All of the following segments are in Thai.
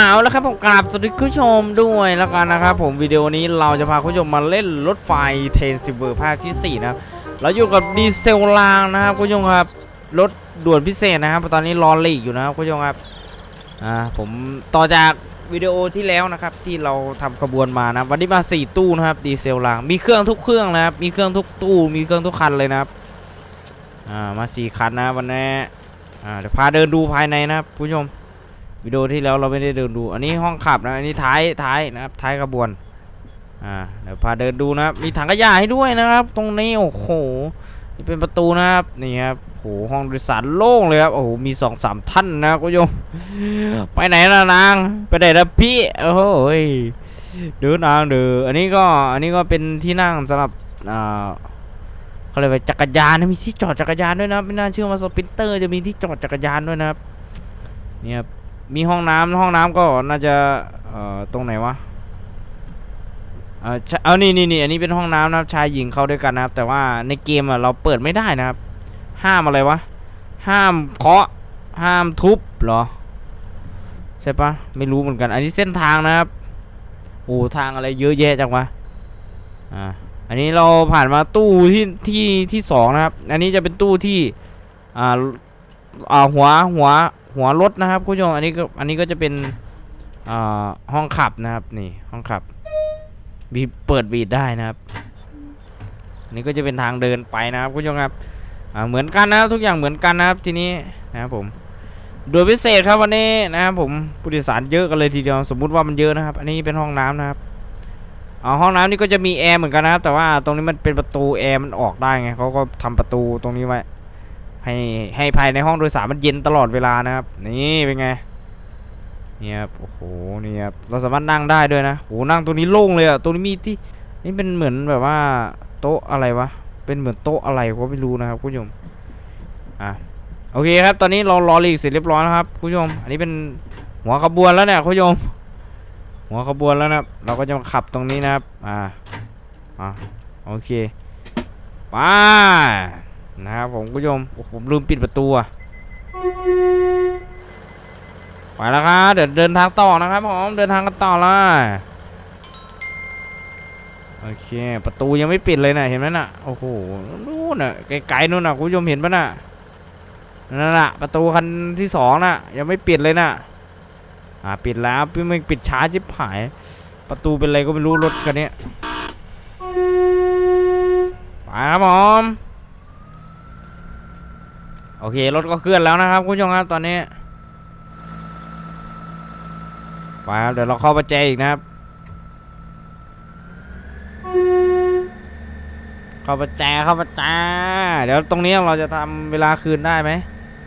เอาแล้วครับผมกราบสวัสดีคุณผู้ชมด้วยแล้วกันนะครับผมวิดีโอนี้เราจะพาคุณผู้ชมมาเล่นรถไฟเทนซิเวอร์ภาคที่4นะครับเราอยู่กับดีเซลรางนะครับคุณผู้ชมครับรถด่วนพิเศษนะครับตอนนี้รอลีกอยู่นะครับคุณผู้ชมครับอ่าผมต่อจากวิดีโอที่แล้วนะครับที่เราทำขบวนมานะวันนี้มา 4 ตู้นะครับดีเซลรางมีเครื่องทุกเครื่องนะครับมีเครื่องทุกตู้มีเครื่องทุกคันเลยนะครับอ่ามา 4 คันนะวันนี้อ่าเดี๋ยวพาเดินดูภายในนะครับคุณผู้ชม วิดีโอที่แล้วเราไม่ได้เดินดู อันนี้ห้องขับนะ อันนี้ท้ายท้ายนะครับ ท้ายขบวน อ่า เดี๋ยวพาเดินดูนะครับ มีถังขยะให้ด้วยนะครับ ตรงนี้โอ้โห นี่เป็นประตูนะครับ นี่ครับโอ้หห้องโดยสารโล่งเลยครับ โอ้โห มีสองสามท่านนะครับคุณผู้ชมไปไหนล่ะนาง ไปไหนล่ะพี่ โอ้โหเดินนางเดืออันนี้ก็ อันนี้ก็เป็นที่นั่งสำหรับ อ่าเขาเรียกว่าจักรยานนะมีที่จอดจักรยานด้วยนะ ไม่น่าเชื่อว่าสปินเตอร์จะมีที่จอดจักรยานด้วยนะครับเนี่ยครับ มีห้องน้ำห้องน้ำก็น่าจะเอ่อตรงไหนวะเออเอานี่นี่นี่อันนี้เป็นห้องน้ำนะครับชายหญิงเข้าด้วยกันนะครับ แต่ว่าในเกมอะเราเปิดไม่ได้นะครับ ห้ามอะไรวะ ห้ามเคาะห้ามทุบเหรอ ใช่ปะไม่รู้เหมือนกัน อันนี้เส้นทางนะครับโอ้ทางอะไรเยอะแยะจังวะอ่าอันนี้เราผ่านมาตู้ที่ที่ที่สองนะครับ อันนี้จะเป็นตู้ที่อ่าอ่าหัวหัว หัวรถนะครับคุณผู้ชมอันนี้ก็อันนี้ก็จะเป็นห้องขับนะครับนี่ห้องขับมีเปิดวีดได้นะครับอันนี้ก็จะเป็นทางเดินไปนะครับคุณผู้ชมครับเหมือนกันนะครับทุกอย่างเหมือนกันนะครับทีนี้นะครับผมโดยพิเศษครับวันนี้นะครับผมผู้โดยสารเยอะกันเลยทีเดียวสมมุติว่ามันเยอะนะครับ อันนี้เป็นห้องน้ำนะครับอ่าห้องน้ำนี่ก็จะมีแอร์เหมือนกันนะครับแต่ว่าตรงนี้มันเป็นประตูแอร์มันออกได้ไงเขาก็ทำประตูตรงนี้ไว้ ให้ให้ภายในห้องโดยสารมันเย็นตลอดเวลานะครับ นี่เป็นไงเนี่ยครับโอ้โหนี่ครับเราสามารถนั่งได้ด้วยนะโอ้นั่งตรงนี้โล่งเลยอะตรงนี้มีที่นี่เป็นเหมือนแบบว่าโต๊ะอะไรวะเป็นเหมือนโต๊ะอะไรก็ไม่รู้นะครับคุณผู้ชมอะโอเคครับตอนนี้เรารอลีกเสร็จเรียบร้อยแล้วครับคุณผู้ชม อันนี้เป็นหัวขบวนแล้วเนี่ยคุณผู้ชมหัวขบวนแล้วนะครับเราก็จะมาขับตรงนี้นะครับอ่าอะโอเคไป นะครับผมคุณผู้ชมโอ้ผมลืมปิดประตูอะไปแล้วครับเดี๋ยวเดินทางต่อนะครับผมเดินทางกันต่อเลยโอเค ประตูยังไม่ปิดเลยนะเห็นไหมน่ะโอ้โหนู่นน่ะไกลๆนู่นน่ะคุณผู้ชมเห็นปะน่ะนั่นน่ะประตูคันที่สองน่ะยังไม่ปิดเลยน่ะอ่าปิดแล้วพี่มึงปิดช้าจิบหาย ประตูเป็นอะไรก็ไม่รู้รถคันนี้ไปครับผม โอเค รถก็เคลื่อนแล้วนะครับคุณผู้ชมครับตอนนี้ไปครับเดี๋ยวเราเข้าประแจอีกนะครับ เข้าประแจเข้าประแจเดี๋ยวตรงนี้เราจะทำเวลาคืนได้ไหม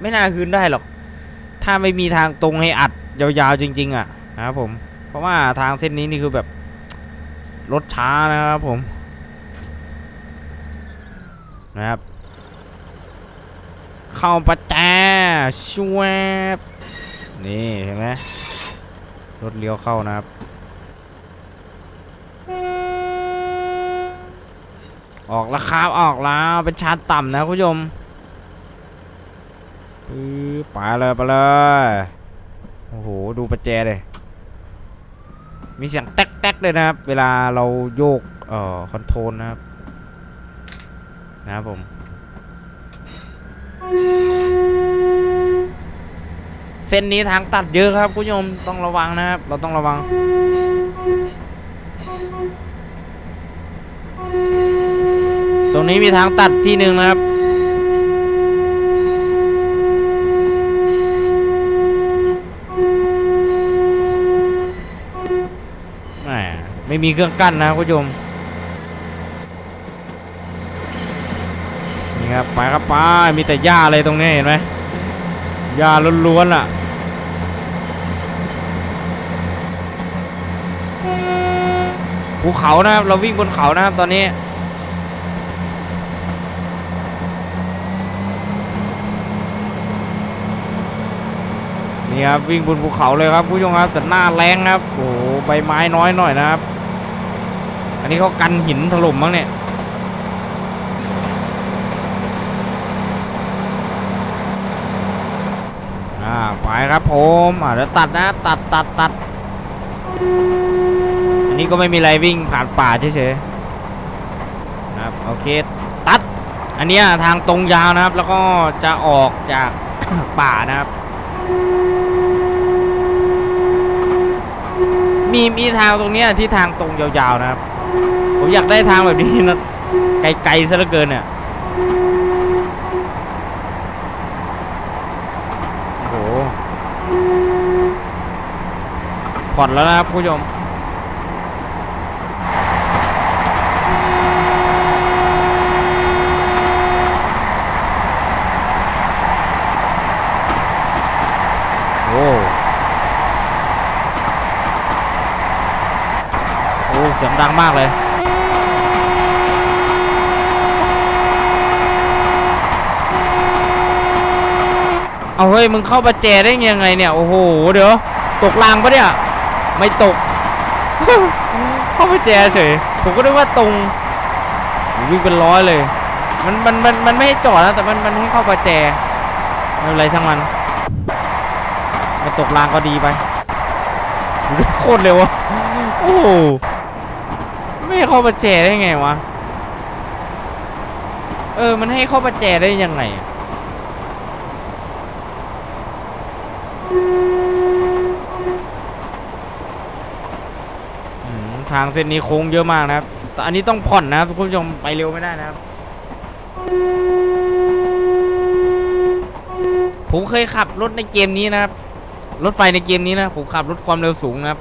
ไม่น่าคืนได้หรอก ถ้าไม่มีทางตรงให้อัดยาวๆจริง ๆ อะนะครับผมเพราะว่าทางเส้นนี้นี่คือแบบรถช้านะครับผมนะครับ เข้าประแจชวบนี่เห็นไหมรถเลี้ยวเข้านะครับ ออกแล้วครับออกแล้วเป็นชานต่ำนะคุณผู้ชมปื๊ไปเลยไปเลยโอ้โหดูประแจเลยมีเสียงแต๊กๆเลยนะครับ เวลาเราโยกเอ่อคอนโทรลนะครับนะครับผม เส้นนี้ทางตัดเยอะครับคุณผู้ชมต้องระวังนะครับ เราต้องระวัง ตรงนี้มีทางตัดที่หนึ่งนะครับไม่มีเครื่องกั้นนะคุณผู้ชม ครับไปครับไปมีแต่หญ้าอะไรตรงนี้เห็นไหมยาล้วนๆอะภูเขานะครับเราวิ่งบนเขานะครับตอนนี้นี่ครับวิ่งบนภูเขาเลยครับผู้ชมครับแต่หน้าแรงครับโอ้ใบไม้น้อยหน่อยนะครับ อันนี้เขากันหินถล่มมั้งเนี่ย อ่าไป ครับผมอ่าแล้วตัดนะตัดตัดตัดอันนี้ก็ไม่มีอะไรวิ่งผ่านป่าเฉยๆนะครับโอเคตัด อันเนี้ยทางตรงยาวนะครับ แล้วก็จะออกจากป่านะครับ มีมีทางตรงเนี้ยที่ทางตรงยาวๆนะครับ ผมอยากได้ทางแบบนี้นะไกลๆซะเหลือเกินเนี่ยโอ้โห ผ่อนแล้วนะครับคุณผู้ชมโอ้โอ้เสียงดังมากเลยเอาเฮ้ยมึงเข้าประแจได้ยังไงเนี่ย โอ้โห เดี๋ยว ตกรางปะเนี่ย ไม่ตก เข้าประแจเฉย ผมก็นึกว่าตรงโอ้วิ่งเป็นร้อยเลย มันมันมันมันไม่ให้จอดนะแต่มันมันให้เข้าประแจไม่เป็นไรช่างมันไม่ตกรางก็ดีไปโคตรเร็วอะโอ้โหไม่ให้เข้าประแจได้ไงวะเออ มันให้เข้าประแจได้ยังไงอะอืมทางเส้นนี้โค้งเยอะมากนะครับแต่อันนี้ต้องผ่อนนะครับคุณผู้ชมไปเร็วไม่ได้นะครับ ผมเคยขับรถในเกมนี้นะครับ รถไฟในเกมนี้นะผมขับรถความเร็วสูงนะครับ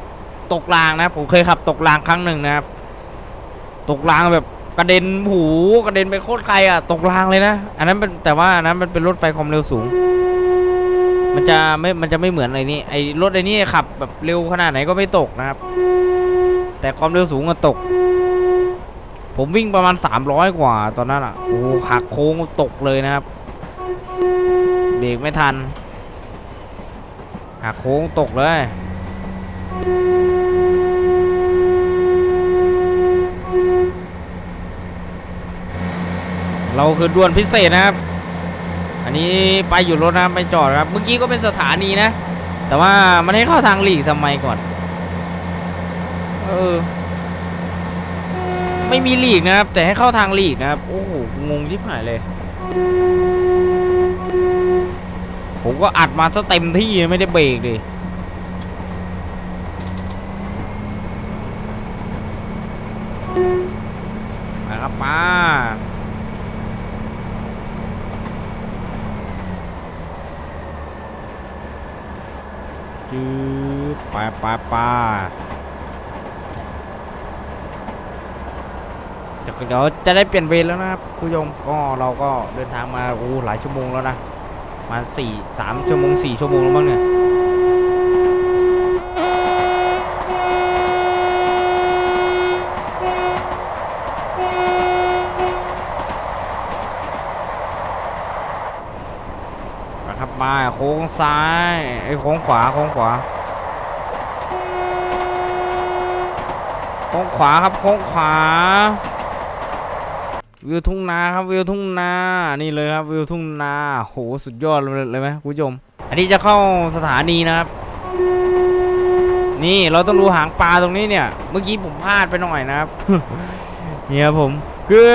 ตกรางนะผมเคยขับตกรางครั้งหนึ่งนะครับ ตกรางแบบกระเด็นหูกระเด็นไปโคตรไกลอะตกรางเลยนะ อันนั้นเป็นแต่ว่าอันนั้นมันเป็นรถไฟความเร็วสูง มันจะไม่ มันจะไม่เหมือนอะไอ้นี่ไอ้รถไอ้นี่ขับแบบเร็วขนาดไหนก็ไม่ตกนะครับ แต่ความเร็วสูงก็ตก ผมวิ่งประมาณ 300 กว่าตอนนั้นอะโอ้หักโค้งตกเลยนะครับ เบรกไม่ทัน หักโค้งตกเลยเราคือด่วนพิเศษนะครับ อันนี้ไปอยู่รถนะไม่จอดครับ เมื่อกี้ก็เป็นสถานีนะ แต่ว่ามันให้เข้าทางหลีกทำไมก่อน เออ ไม่มีหลีกนะครับ แต่ให้เข้าทางหลีกนะครับ โอ้โห งงที่หายเลย ผมก็อัดมาซะเต็มที่ไม่ได้เบรกเลยมาครับป้าจืดไปไปไปเดี๋ยว เดี๋ยวจะได้เปลี่ยนเวรแล้วนะครับผู้ชมก็เราก็เดินทางมาโอ้หลายชั่วโมงแล้วนะมาสี่สามชั่วโมงสี่ชั่วโมงแล้วมั้งเนี่ยนะครับมาโค้งซ้ายไอ้โค้งขวาโค้งขวาโค้งขวาครับโค้งขวา วิวทุ่งนาครับวิวทุ่งนานี่เลยครับวิวทุ่งนาโหสุดยอดเลยเลยไหมคุณผู้ชม อันนี้จะเข้าสถานีนะครับ นี่เราต้องดูหางปลาตรงนี้เนี่ย เมื่อกี้ผมพลาดไปหน่อยนะครับเนี่ยครับผมคือ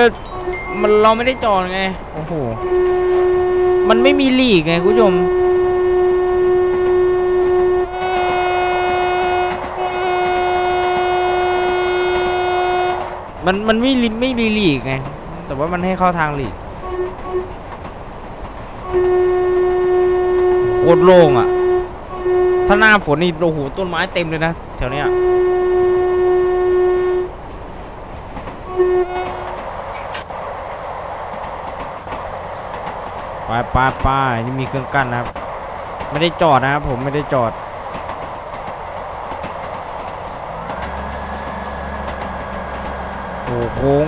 มันเราไม่ได้จอดไงโอ้โหมันไม่มีหลีกไงคุณผู้ชมมันมันไม่ลิไม่มีหลีกไง แต่ว่ามันให้เข้าทางหลีกโคตรโล่งอะ ถ้าหน้าฝนนี่โอ้โหต้นไม้เต็มเลยนะแถวเนี้ยไปไปไปนี่มีเครื่องกั้นนะครับ ไม่ได้จอดนะครับผมไม่ได้จอดโอ้โหโค้ง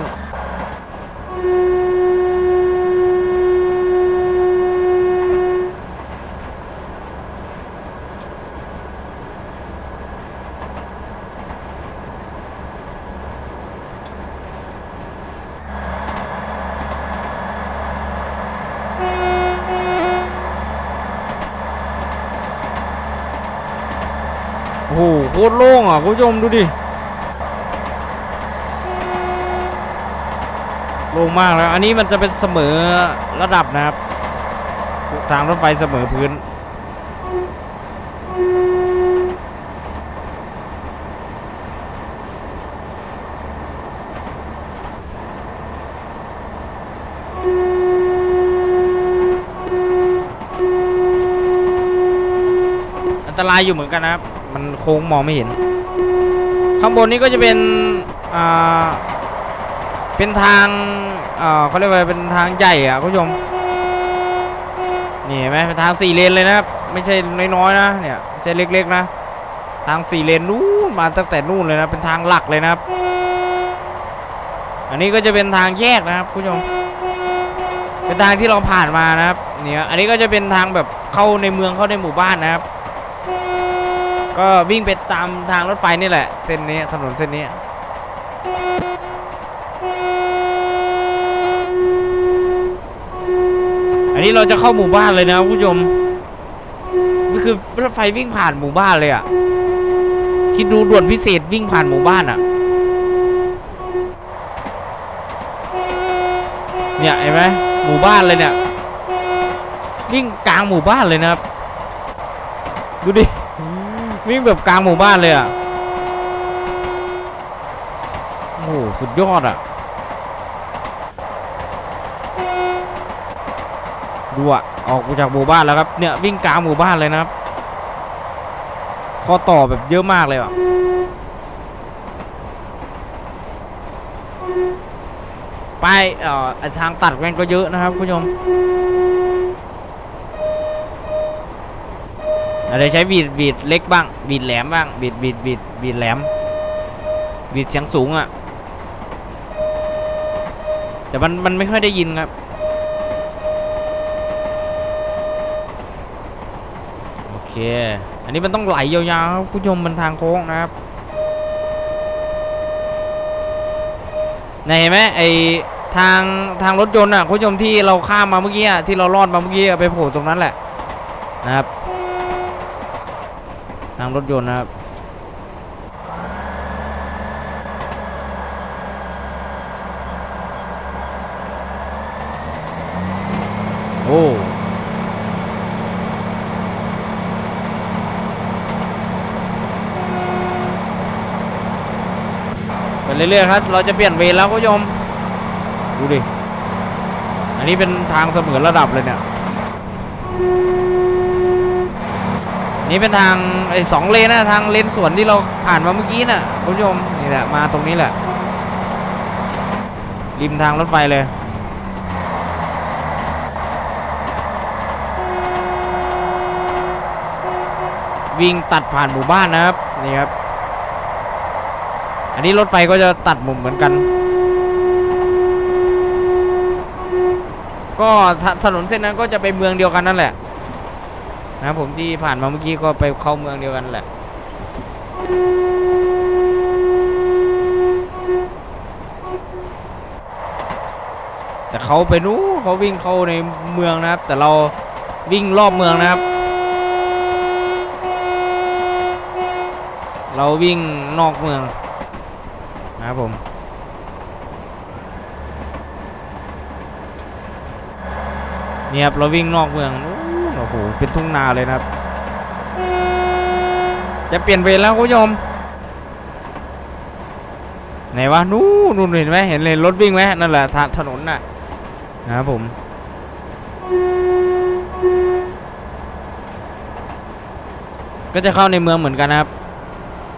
โคตรโล่งอะคุณผู้ชมดูดิโล่งมากแล้วอันนี้มันจะเป็นเสมอระดับนะครับ ทางรถไฟเสมอพื้นอันตรายอยู่เหมือนกันนะครับ มันโค้งมองไม่เห็น ข้างบนนี้ก็จะเป็นอ่าเป็นทางอ่าเขาเรียกว่าเป็นทางใหญ่อะคุณผู้ชมนี่เห็นไหมเป็นทางสี่เลนเลยนะครับไม่ใช่น้อยๆนะเนี่ยไม่ใช่เล็กๆนะ ทางสี่เลนนู้นมาตั้งแต่นู่นเลยนะเป็นทางหลักเลยนะครับ อันนี้ก็จะเป็นทางแยกนะครับคุณผู้ชมเป็นทางที่เราผ่านมานะครับเนี่ยอันนี้ก็จะเป็นทางแบบเข้าในเมืองเข้าในหมู่บ้านนะครับ ก็วิ่งไปตามทางรถไฟนี่แหละ เส้นนี้ถนนเส้นนี้อันนี้เราจะเข้าหมู่บ้านเลยนะคุณผู้ชมนี่คือรถไฟวิ่งผ่านหมู่บ้านเลยอะ่ะคิดดูด่วนพิเศษวิ่งผ่านหมู่บ้านอะ่ะ เนี่ยเห็นไหมหมู่บ้านเลยเนี่ยวิ่งกลางหมู่บ้านเลยนะครับ ดูดิ วิ่งแบบกลางหมู่บ้านเลยอะ โอ้โหสุดยอดอะ ดูอะ ออกมาจากหมู่บ้านแล้วครับ เนี่ยวิ่งกลางหมู่บ้านเลยนะครับข้อต่อแบบเยอะมากเลยอะไปเอ่อทางตัดมันก็เยอะนะครับคุณผู้ชม อะไรใช้บีดบีดเล็กบ้างบีดแหลมบ้างบีดบีดบีดบีดแหลมบีดเสียงสูงอะ่ะแต่มันมันไม่ค่อยได้ยินครับโอเค อันนี้มันต้องไหลยาวๆครับคุณผู้ชมมันทางโค้งนะครับนเห็นไหมไอทางทางรถยนต์อะคุณผู้ชมที่เราข้ามมาเมื่อกี้ที่เราลอดมาเมื่อกี้ไปโผล่ตรงนั้นแหละนะครับางรถยนต์นะครับโอ้ไปเรื่อยๆครับ เราจะเปลี่ยนเวรแล้วคุณผู้ชม ดูดิ อันนี้เป็นทางเสมอระดับเลยเนี่ย นี่เป็นทางไอ้สองเลนนะทางเลนสวนที่เราผ่านมาเมื่อกี้น่ะคุณผู้ชมนี่แหละมาตรงนี้แหละริมทางรถไฟเลยวิ่งตัดผ่านหมู่บ้านนะครับนี่ครับ อันนี้รถไฟก็จะตัดมุมเหมือนกัน ก็ถนนเส้นนั้นก็จะไปเมืองเดียวกันนั่นแหละ นะผมที่ผ่านมาเมื่อกี้ก็ไปเข้าเมืองเดียวกันแหละแต่เขาไปนู้เขาวิ่งเข้าในเมืองนะครับ แต่เราวิ่งรอบเมืองนะครับ เราวิ่งนอกเมืองนะครับผมเนี่ยครับเราวิ่งนอกเมือง โอ้โห เป็นทุ่งนาเลยนะครับ จะเปลี่ยนเวรแล้วคุณผู้ชมไหนวะนู้นนู่นเห็นไหมเห็นเลยรถวิ่งไหมนั่นแหละทางถนนน่ะนะครับผมก็จะเข้าในเมืองเหมือนกันนะครับ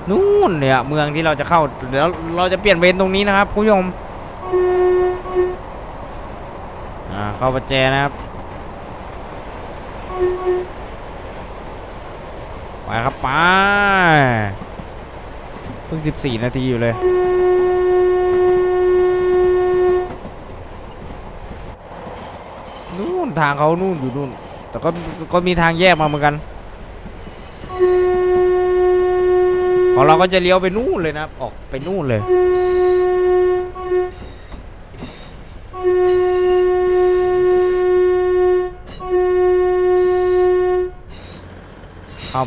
นู่นเนี่ยเมืองที่เราจะเข้าเดี๋ยวเราจะเปลี่ยนเวรตรงนี้นะครับคุณผู้ชมอ่าเข้าประแจนะครับ ไป ครับไปเพิ่ง 14 นาทีอยู่เลยนู่นทางเขานู่นอยู่นู่น แต่ก็ก็มีทางแยกมาเหมือนกัน ของเราก็จะเลี้ยวไปนู่นเลยนะออกไปนู่นเลย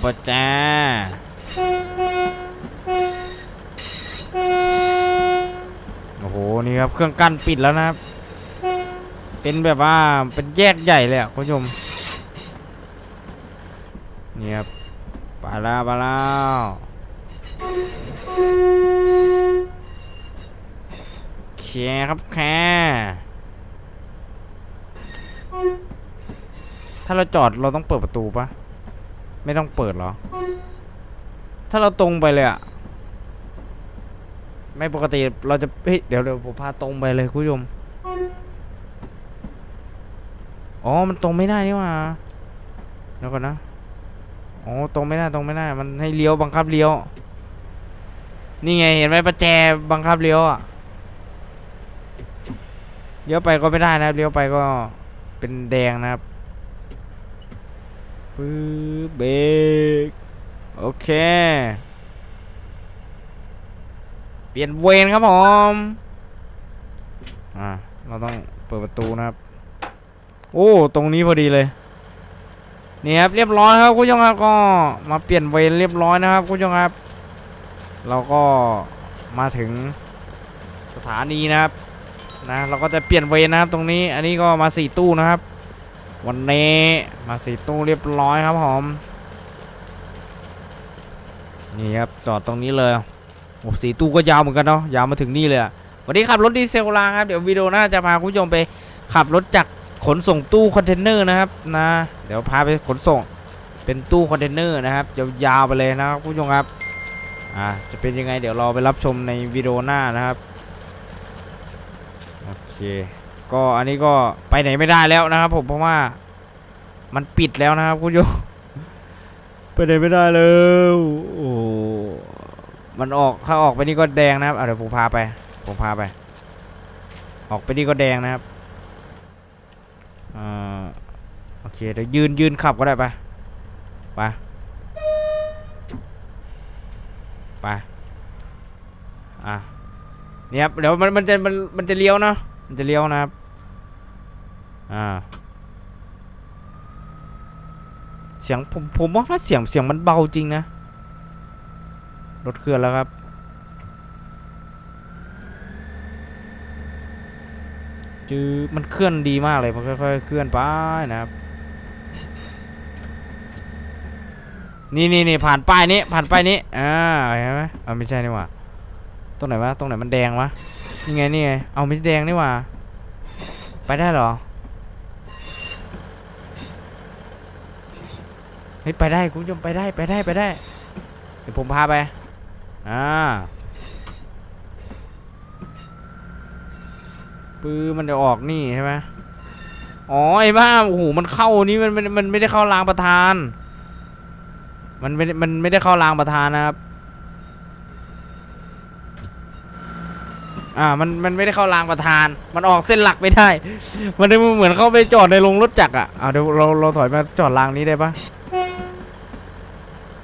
ปะจ้าโอ้โหนี่ครับเครื่องกั้นปิดแล้วนะครับ เป็นแบบว่าเป็นแยกใหญ่เลยอะคุณผู้ชมนี่ครับปลาลาปลาลาแค่ครับแค่ถ้าเราจอดเราต้องเปิดประตูปะ ไม่ต้องเปิดเหรอ ถ้าเราตรงไปเลยอะไม่ปกติเราจะเฮ้ยเดี๋ยวเดี๋ยวผมพาตรงไปเลยคุณผู้ชมอ๋อ มันตรงไม่ได้นี่ว่าเดี๋ยวก่อนนะอ๋อตรงไม่ได้ตรงไม่ได้ มันให้เลี้ยวบังคับเลี้ยว นี่ไงเห็นไหมประแจบังคับเลี้ยวอะเลี้ยวไปก็ไม่ได้นะเลี้ยวไปก็เป็นแดงนะครับ ปึ๊บเบรกโอเค เปลี่ยนเวรครับผมอ่าเราต้องเปิดประตูนะครับ โอ้ตรงนี้พอดีเลยนี่ครับเรียบร้อยครับคุณผู้ชมครับก็มาเปลี่ยนเวรเรียบร้อยนะครับคุณผู้ชมครับ เราก็มาถึงสถานีนะครับนะเราก็จะเปลี่ยนเวรนะครับตรงนี้อันนี้ก็มาสี่ตู้นะครับ วันนี้มาสีตู้เรียบร้อยครับผมนี่ครับจอดตรงนี้เลยโอ้สีตู้ก็ยาวเหมือนกันเนาะยาวมาถึงนี่เลยวันนี้ขับรถดีเซลรางครับเดี๋ยววิดีโอหน้าจะพาคุณผู้ชมไปขับรถจากขนส่งตู้คอนเทนเนอร์นะครับนะเดี๋ยวพาไปขนส่งเป็นตู้คอนเทนเนอร์นะครับยาวๆไปเลยนะครับคุณผู้ชมครับอ่าจะเป็นยังไงเดี๋ยวรอไปรับชมในวิดีโอหน้านะครับโอเค ก็อันนี้ก็ไปไหนไม่ได้แล้วนะครับ ผมเพราะว่ามันปิดแล้วนะครับคุณผู้ชมไปไหนไม่ได้เลยโอ้มันออกถ้าออกไปนี่ก็แดงนะครับเดี๋ยวผมพาไป ผมพาไป ออกไปนี่ก็แดงนะครับอ่าโอเคเดี๋ยวยืนยืนขับก็ได้ไปไปไปอะเนี่ยครับเดี๋ยวมันมันจะมันมันจะเลี้ยวเนาะ มันจะเลี้ยวนะครับ อ่า เสียงผมผมว่าถ้าเสียงเสียงมันเบาจริงนะ รถเคลื่อนแล้วครับ จือมันเคลื่อนดีมากเลย มันค่อยๆเคลื่อนไปนะครับ นี่นี่นี่ผ่านป้ายนี้ผ่านป้ายนี้ อ่าเห็นไหมเอาไม่ใช่นี่หว่า ตรงไหนวะ ตรงไหนมันแดงวะ นี่ไงนี่ไง เอาไม่ใช่แดงนี่หว่า ไปได้หรอ เฮ้ย ไปได้คุณผู้ชมไปได้ไปได้ไปได้ เดี๋ยวผมพาไป อ่าปื้อมันจะออกนี่ใช่ไหมอ๋อไอ้บ้าโอ้โหมันเข้านี่มันมันมันไม่ได้เข้ารางประธาน มันไม่ได้มันไม่ได้เข้ารางประธานนะครับ อ่ามันมันไม่ได้เข้ารางประธาน มันออกเส้นหลักไม่ได้ มันเหมือนเข้าไปจอดในโรงรถจักรอะเอาเดี๋ยวเราเราถอยมาจอดรางนี้ได้ปะ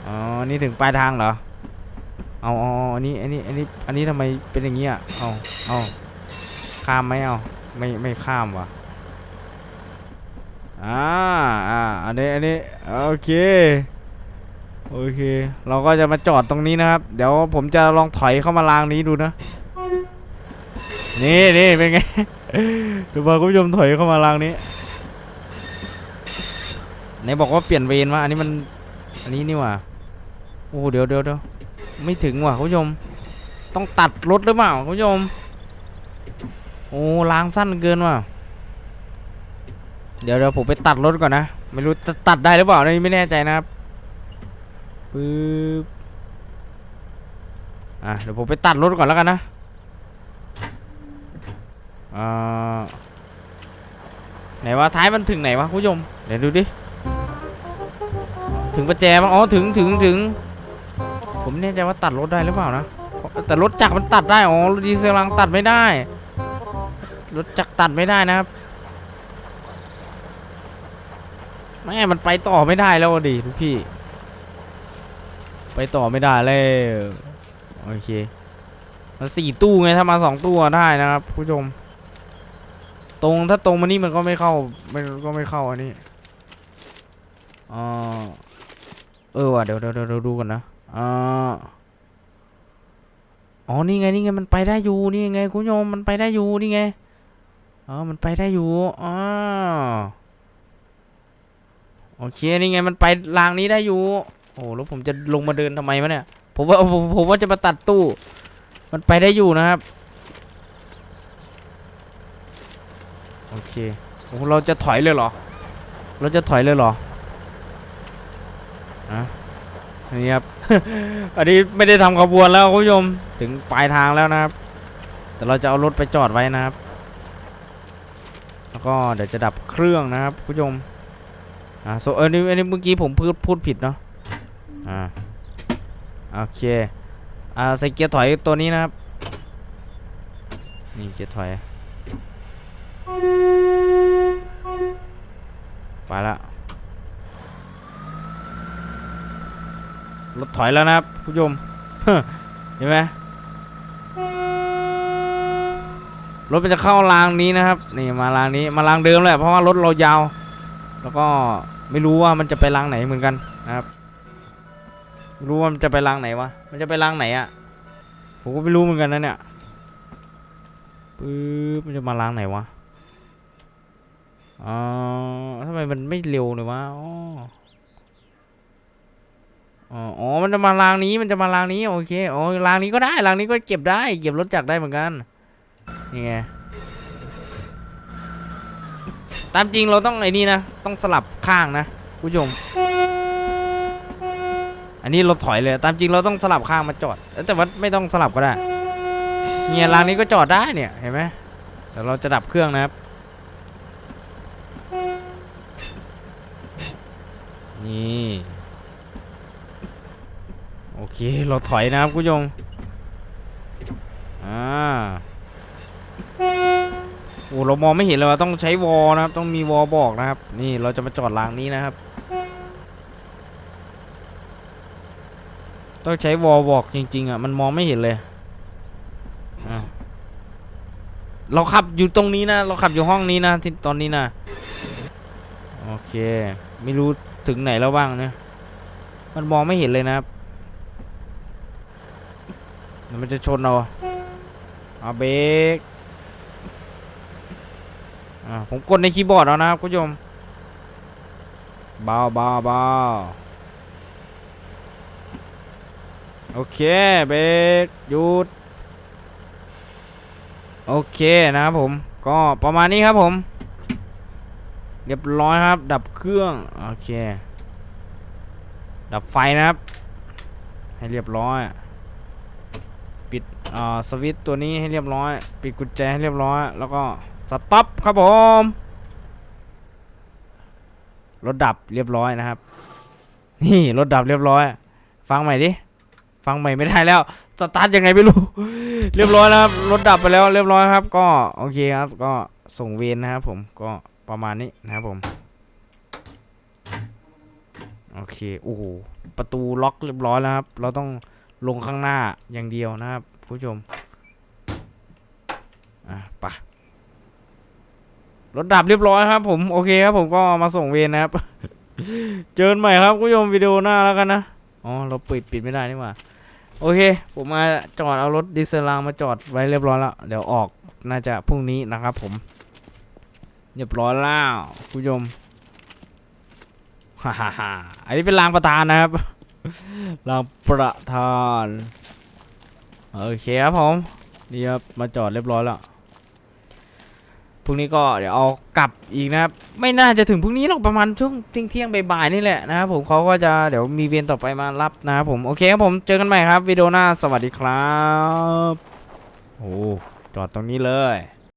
อ๋อนี่ถึงปลายทางเหรอเอาเอาเอาอันนี้อันนี้อันนี้อันนี้ทำไมเป็นอย่างเงี้อะเอาเอาข้ามไหมเอาไม่ไม่ข้ามวะอ่าอ่าอันนี้อันนี้โอเคโอเค เราก็จะมาจอดตรงนี้นะครับ เดี๋ยวผมจะลองถอยเข้ามารางนี้ดูนะ นี่นี่เป็นไงดี๋ยวพาคุณผู้ชมถอยเข้ามารางนี้ไหนบอกว่าเปลี่ยนเวรวะอันนี้มันอันนี้นี่หว่าโอ้เดี๋ยวเดี๋ยวเดี๋ยวไม่ถึงว่ะคุณผู้ชม ต้องตัดรถหรือเปล่าคุณผู้ชมโอ้รางสั้นเกินว่ะเดี๋ยวเดี๋ยวผมไปตัดรถก่อนนะไม่รู้จะตัดได้หรือเปล่านี่ไม่แน่ใจนะครับปึ๊บอะเดี๋ยวผมไปตัดรถก่อนแล้วกันนะ ไหนวะท้ายมันถึงไหนวะคุณผู้ชมเดี๋ยวดูดิ ถึงประแจมั้งอ๋อถึงถึงถึง ผมแน่ใจว่าตัดรถได้หรือเปล่านะ แต่รถจักรมันตัดได้ อ๋อรถดีเซลลังตัดไม่ได้ รถจักรตัดไม่ได้นะครับแม่มันไปต่อไม่ได้แล้วดิทุกพี่ ไปต่อไม่ได้แล้วโอเค มันสี่ตู้ไงถ้ามาสองตู้ได้นะครับผู้ชม ตรงถ้าตรงมานี่มันก็ไม่เข้ามันก็ไม่เข้าอันนี้อเออว่ะเดี๋ยวเดี๋ยวเดี๋ยวดูก่อนนะอ่าอ๋อนี่ไงนี่ไงมันไปได้อยู่นี่ไงคุณผู้ชมมันไปได้อยู่นี่ไงอ๋อมันไปได้อยู่อ๋อโอเคนี่ไงมันไปรางนี้ได้อยู่โอ้แล้วผมจะลงมาเดินทำไมวะเนี่ยผมว่าผมผมว่าจะมาตัดตู้ มันไปได้อยู่นะครับ โอเคโอ้เราจะถอยเลยเหรอ เราจะถอยเลยเหรออะนี่ครับ อันนี้ไม่ได้ทำขบวนแล้วคุณผู้ชม ถึงปลายทางแล้วนะครับ แต่เราจะเอารถไปจอดไว้นะครับ แล้วก็เดี๋ยวจะดับเครื่องนะครับคุณผู้ชม อ่าโซเออนี่อันนี้เมื่อกี้ผมพูดพูดผิดเนาะ อ่า โอเค อ่าใส่เกียร์ถอยตัวนี้นะครับ นี่เกียร์ถอย ไปละรถถอยแล้วนะครับคุณผู้ชมเห็นไหมรถมันจะเข้ารางนี้นะครับนี่มารางนี้มารางเดิมแหละเพราะว่ารถเรายาว แล้วก็ไม่รู้ว่ามันจะไปรางไหนเหมือนกันนะครับไม่รู้ว่ามันจะไปรางไหนวะมันจะไปรางไหนอะผมก็ไม่รู้เหมือนกันนะเนี่ยปึ๊บมันจะมารางไหนวะ อ๋อทำไมมันไม่เร็วเลยวะอ๋ออ๋อ มันจะมารางนี้มันจะมารางนี้โอเคอ๋อรางนี้ก็ได้รางนี้ก็เก็บได้ เก็บรถจักรได้เหมือนกันนี่ไงตามจริงเราต้องไอ้นี่นะ ต้องสลับข้างนะผู้ชม อันนี้เราถอยเลย ตามจริงเราต้องสลับข้างมาจอด แต่ว่าไม่ต้องสลับก็ได้เนี่ยรางนี้ก็จอดได้เนี่ยเห็นไหมเดี๋ยวเราจะดับเครื่องนะครับ นี่ โอเค เราถอยนะครับคุณผู้ชมอ่าโอ้เรามองไม่เห็นเลยว่าต้องใช้วอลนะครับ ต้องมีวอลบอกนะครับ นี่เราจะมาจอดรางนี้นะครับ ต้องใช้วอลบอกจริง ๆอะมันมองไม่เห็นเลยเราขับอยู่ตรงนี้นะ เราขับอยู่ห้องนี้นะที่ตอนนี้นะ โอเค ไม่รู้ ถึงไหนแล้วบ้างเนี่ย มันมองไม่เห็นเลยนะครับมันจะชนเราเอาเบรกผมกดในคีย์บอร์ดแล้วนะครับคุณผู้ชมเบาเบาเบาโอเคเบรกหยุด โอเคนะครับผม ก็ประมาณนี้ครับผม เรียบร้อยครับ ดับเครื่องโอเค ดับไฟนะครับ ให้เรียบร้อย ปิดอ่าสวิตตัวนี้ให้เรียบร้อย ปิดกุญแจให้เรียบร้อย แล้วก็สต็อปครับผมรถดับเรียบร้อยนะครับ นี่รถดับเรียบร้อย ฟังใหม่ดิฟังใหม่ไม่ได้แล้วสตาร์ทยังไงไม่รู้ เรียบร้อยแล้วครับรถดับไปแล้วเรียบร้อยครับ ก็โอเคครับ ก็ส่งเวรนะครับผมก็ ประมาณนี้นะครับผมโอเคโอ้โหประตูล็อกเรียบร้อยแล้วครับ เราต้องลงข้างหน้าอย่างเดียวนะครับผู้ชมอะปะรถดับเรียบร้อยครับผมโอเคครับผมก็มาส่งเวรนะครับ เจอกันใหม่ครับคุณผู้ชมวิดีโอหน้าแล้วกันนะอ๋อเราปิดปิดไม่ได้นี่หว่าโอเค ผมมาจอดเอารถดีเซลรางมาจอดไว้เรียบร้อยแล้ว เดี๋ยวออกน่าจะพรุ่งนี้นะครับผม เรียบร้อยแล้วคุณผู้ชมฮ่าฮ่าฮ่าอันนี้เป็นรางประธานนะครับรางประธานโอเคครับผมนี่ครับมาจอดเรียบร้อยแล้วพรุ่งนี้ก็เดี๋ยวเอากลับอีกนะครับ ไม่น่าจะถึงพรุ่งนี้หรอกประมาณช่วงเที่ยงเที่ยงบ่ายๆนี่แหละนะครับผมเขาก็จะเดี๋ยวมีเวรต่อไปมารับนะครับผมโอเคครับผมเจอกันใหม่ครับวิดีโอหน้าสวัสดีครับโอ้จอดตรงนี้เลย